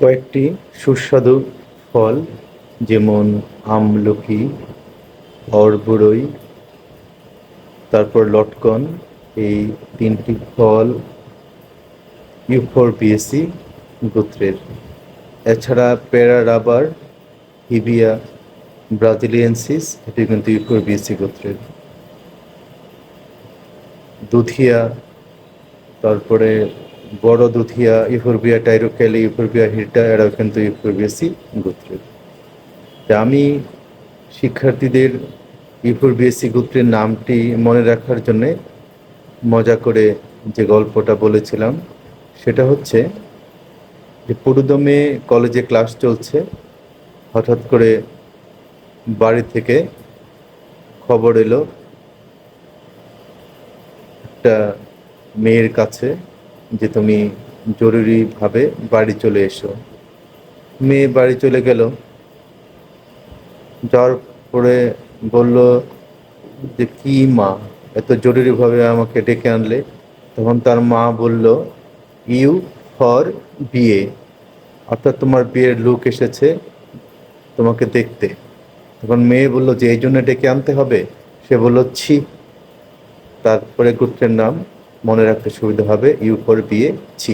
কয়েকটি সুস্বাদু ফল, যেমন আমলকি অরবড়ই তারপর লটকন, এই তিনটি ফল ইউফোরবিয়েসি গোত্রের। এছাড়া পেরা রাবার, হিবিয়া ব্রাজিলিয়েন্সিস এটি কিন্তু ইউফোরবিয়েসি গোত্রের। দুধিয়া, তারপরে বড় দুধিয়া ইউফোরবিয়া টাইরোক্যালি ইউফোরবিয়া হিরটা এরাও কিন্তু ইউফোরবিয়াসি গোত্রের তা আমি শিক্ষার্থীদের ইউফোরবিয়াসি গোত্রের নামটি মনে রাখার জন্যে মজা করে যে গল্পটা বলেছিলাম, সেটা হচ্ছে যে পুরুদমে কলেজে ক্লাস চলছে, হঠাৎ করে বাড়ি থেকে খবর এলো একটা মেয়ের কাছে যে তুমি জরুরিভাবে বাড়ি চলে এসো। মেয়ে বাড়ি চলে গেল। যাওয়ার পরে বলল যে, কি মা? এত জরুরিভাবে আমাকে ডেকে আনলে? তখন তার মা বলল ইউ ফর বিয়ে। অর্থাৎ তোমার বিয়ের লোক এসেছে তোমাকে দেখতে। তখন মেয়ে বলল, যে, এই জন্য ডেকে আনতে হবে? সে বলল, ছি। তারপরে গোত্রের নাম মনে রাখতে সুবিধা হবে ইউ বি বিয়ে ছি।